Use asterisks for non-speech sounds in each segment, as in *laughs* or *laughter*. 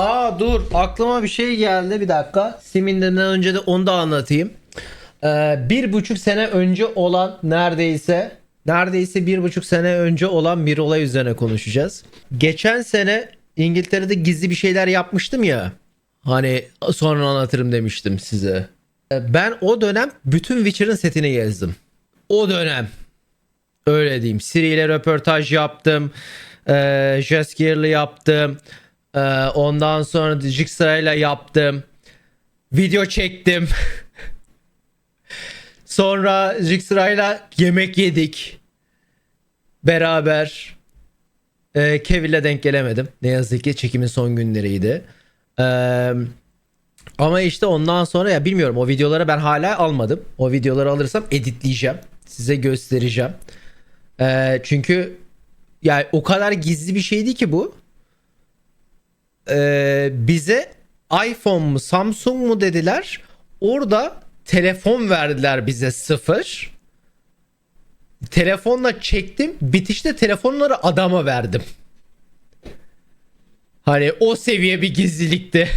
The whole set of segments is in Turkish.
Aa dur aklıma bir şey geldi bir dakika. Simin'den önce de onu da anlatayım. Ee, bir buçuk sene önce olan neredeyse neredeyse bir buçuk sene önce olan bir olay üzerine konuşacağız. Geçen sene İngiltere'de gizli bir şeyler yapmıştım ya. Hani sonra anlatırım demiştim size. Ee, Ben o dönem bütün Witcher'ın setini gezdim. O dönem. Öyle diyeyim. Siri ile röportaj yaptım. Ee, Jaskier'le yaptım. Ee, ondan sonra Jigsaw yaptım. Video çektim. *laughs* sonra Jigsaw'la yemek yedik. Beraber. Ee, Kevin'le denk gelemedim. Ne yazık ki çekimin son günleriydi. Ee, ama işte ondan sonra ya bilmiyorum o videoları ben hala almadım. O videoları alırsam editleyeceğim. Size göstereceğim. Ee, çünkü yani o kadar gizli bir şeydi ki bu. Ee, bize iPhone mu Samsung mu dediler. Orada telefon verdiler bize sıfır. Telefonla çektim. Bitişte telefonları adama verdim. Hani o seviye bir gizlilikti.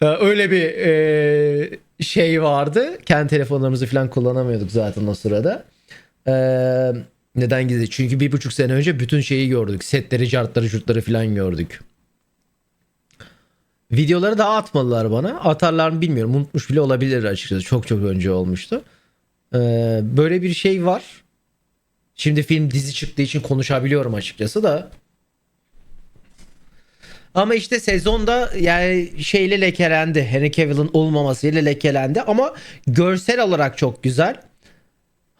Öyle bir e, şey vardı. Kendi telefonlarımızı falan kullanamıyorduk zaten o sırada. Ee, neden gizli? Çünkü bir buçuk sene önce bütün şeyi gördük. Setleri, cartları, jurtları falan gördük. Videoları daha atmadılar bana. Atarlar mı bilmiyorum. Unutmuş bile olabilir açıkçası. Çok çok önce olmuştu. Ee, böyle bir şey var. Şimdi film dizi çıktığı için konuşabiliyorum açıkçası da. Ama işte sezonda yani şeyle lekelendi. Henry Cavill'ın olmamasıyla lekelendi. Ama görsel olarak çok güzel.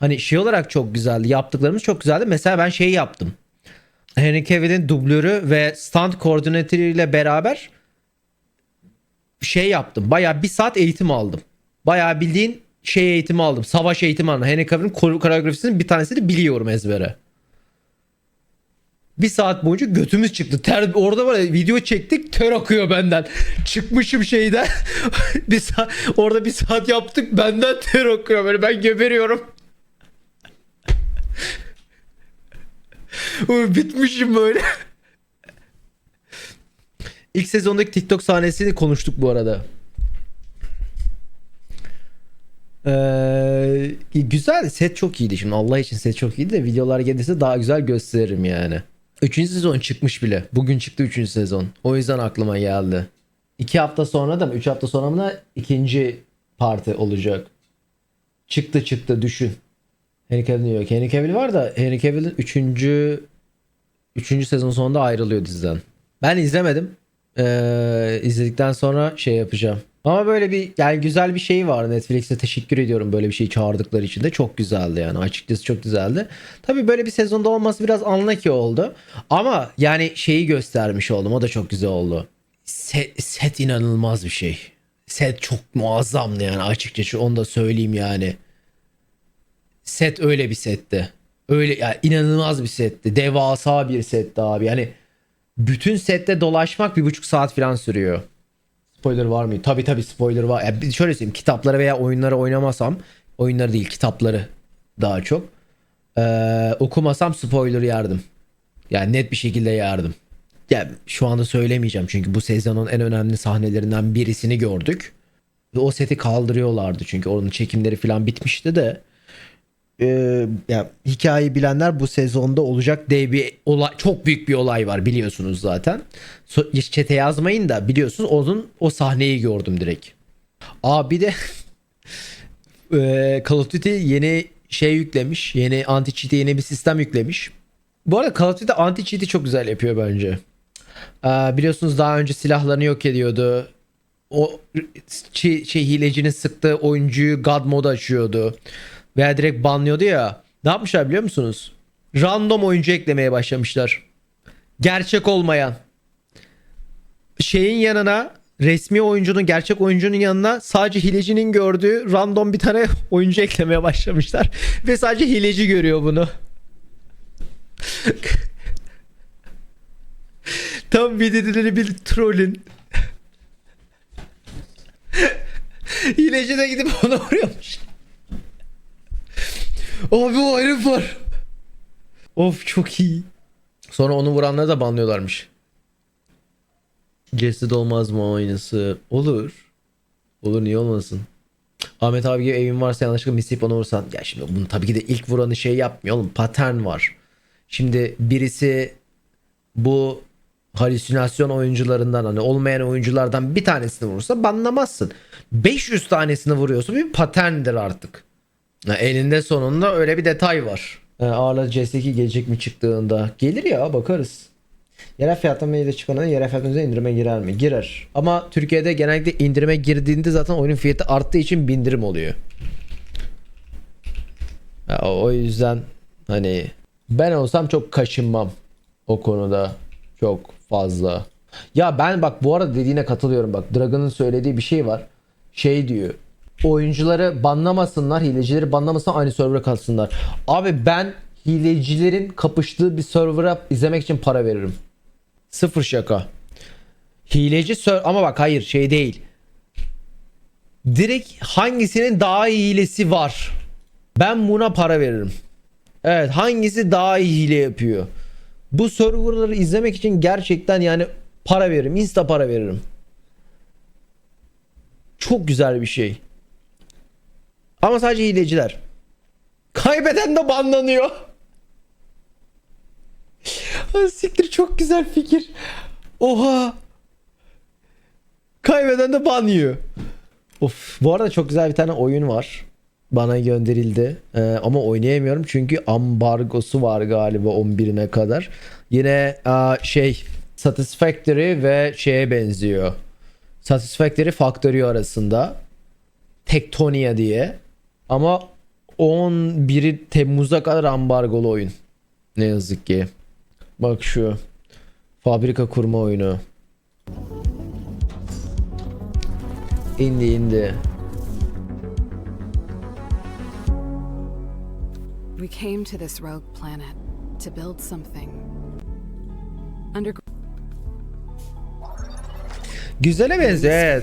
Hani şey olarak çok güzeldi. Yaptıklarımız çok güzeldi. Mesela ben şey yaptım. Henry Cavill'in dublörü ve stunt koordinatörüyle beraber şey yaptım. Bayağı bir saat eğitim aldım. Bayağı bildiğin şey eğitimi aldım. Savaş eğitimi aldım. Henry Cavill'in kore- koreografisinin bir tanesini biliyorum ezbere. Bir saat boyunca götümüz çıktı. Ter, orada var ya video çektik ter akıyor benden. Çıkmışım şeyden. *laughs* bir saat, orada bir saat yaptık benden ter akıyor böyle ben geberiyorum. Bitmişim böyle. İlk sezondaki TikTok sahnesini konuştuk bu arada. Ee, güzel set çok iyiydi şimdi Allah için set çok iyiydi de videolar gelirse daha güzel gösteririm yani. Üçüncü sezon çıkmış bile. Bugün çıktı üçüncü sezon. O yüzden aklıma geldi. İki hafta sonra da mı? Üç hafta sonra mı da ikinci parti olacak. Çıktı çıktı düşün. Henry Cavill yok. Henry Cavill var da Henry Cavill'in üçüncü üçüncü sezon sonunda ayrılıyor diziden. Ben izlemedim. Ee, izledikten sonra şey yapacağım. Ama böyle bir yani güzel bir şey var Netflix'e teşekkür ediyorum böyle bir şey çağırdıkları için de çok güzeldi yani açıkçası çok güzeldi. Tabii böyle bir sezonda olması biraz unlucky oldu. Ama yani şeyi göstermiş oldum o da çok güzel oldu. Set, set inanılmaz bir şey. Set çok muazzamdı yani açıkçası onu da söyleyeyim yani. Set öyle bir setti. Öyle yani inanılmaz bir setti. Devasa bir setti abi. Yani bütün sette dolaşmak bir buçuk saat falan sürüyor. Spoiler var mı? Tabii tabii spoiler var. Yani şöyle söyleyeyim kitapları veya oyunları oynamasam oyunları değil kitapları daha çok ee, okumasam spoiler yardım. Yani net bir şekilde yardım. Yani şu anda söylemeyeceğim çünkü bu sezonun en önemli sahnelerinden birisini gördük. Ve o seti kaldırıyorlardı çünkü onun çekimleri falan bitmişti de. Ee, ya hikayeyi bilenler bu sezonda olacak dev bir olay çok büyük bir olay var biliyorsunuz zaten. Çete yazmayın da biliyorsunuz onun o sahneyi gördüm direkt. Aa bir de eee, *laughs* Call of Duty yeni şey yüklemiş. Yeni anti cheat'e yeni bir sistem yüklemiş. Bu arada Call of Duty anti cheat'i çok güzel yapıyor bence. Ee, biliyorsunuz daha önce silahlarını yok ediyordu. O şey, şey hilecinin sıktığı oyuncuyu God mode açıyordu. Veya direkt banlıyordu ya. Ne yapmışlar biliyor musunuz? Random oyuncu eklemeye başlamışlar. Gerçek olmayan. Şeyin yanına resmi oyuncunun gerçek oyuncunun yanına sadece hilecinin gördüğü random bir tane *laughs* oyuncu eklemeye başlamışlar. Ve sadece hileci görüyor bunu. *laughs* Tam bir dedileri bir trollün. *laughs* Hileci de gidip ona vuruyormuş. Abi o herif var. Of çok iyi. Sonra onu vuranları da banlıyorlarmış. Jesse olmaz mı aynısı? Olur. Olur niye olmasın? Ahmet abi gibi evin varsa yanlışlıkla misleyip onu vursan. Ya şimdi bunu tabii ki de ilk vuranı şey yapmıyor oğlum. Patern var. Şimdi birisi bu halüsinasyon oyuncularından hani olmayan oyunculardan bir tanesini vurursa banlamazsın. 500 tanesini vuruyorsa bir paterndir artık. Ya elinde sonunda öyle bir detay var. E, Ağla CS2 gelecek mi çıktığında? Gelir ya bakarız. Yerel fiyattan de çıkanın yerel üzerine indirime girer mi? Girer. Ama Türkiye'de genellikle indirime girdiğinde zaten oyunun fiyatı arttığı için bindirim oluyor. Ya, o yüzden hani ben olsam çok kaşınmam o konuda çok fazla. Ya ben bak bu arada dediğine katılıyorum bak. Dragon'ın söylediği bir şey var. Şey diyor. Oyuncuları banlamasınlar, hilecileri banlamasınlar aynı server'a kalsınlar. Abi ben hilecilerin kapıştığı bir server'a izlemek için para veririm. Sıfır şaka. Hileci ser ama bak hayır şey değil. Direkt hangisinin daha iyi hilesi var. Ben buna para veririm. Evet hangisi daha iyi hile yapıyor. Bu serverları izlemek için gerçekten yani para veririm. Insta para veririm. Çok güzel bir şey. Ama sadece hileciler. Kaybeden de banlanıyor. Siktir çok güzel fikir. Oha. Kaybeden de ban yiyor. Of. Bu arada çok güzel bir tane oyun var. Bana gönderildi. Ee, ama oynayamıyorum çünkü ambargosu var galiba 11'ine kadar. Yine aa, şey Satisfactory ve şeye benziyor. Satisfactory Factory arasında. Tektonia diye. Ama 11 Temmuz'a kadar ambargolu oyun. Ne yazık ki. Bak şu. Fabrika kurma oyunu. İndi indi. We came to this rogue planet to build something. Under Güzele benziyor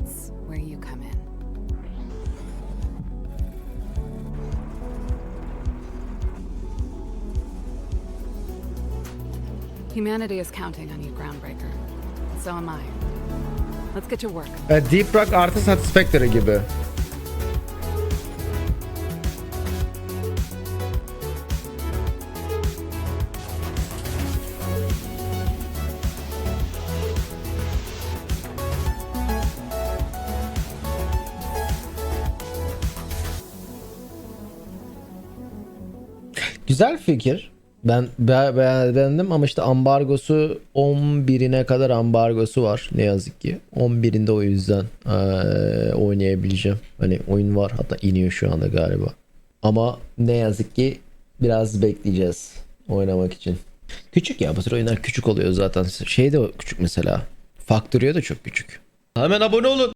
that's where you come in. Humanity is counting on you, Groundbreaker. So am I. Let's get to work. E, Deep Rock artı Satisfactory gibi. Güzel fikir. Ben be- be- beğendim ama işte ambargosu 11'ine kadar ambargosu var ne yazık ki. 11'inde o yüzden eee, oynayabileceğim. Hani oyun var hatta iniyor şu anda galiba. Ama ne yazık ki biraz bekleyeceğiz oynamak için. Küçük ya bu tür oyunlar küçük oluyor zaten. Şey de küçük mesela. Factorio da çok küçük. Hemen abone olun.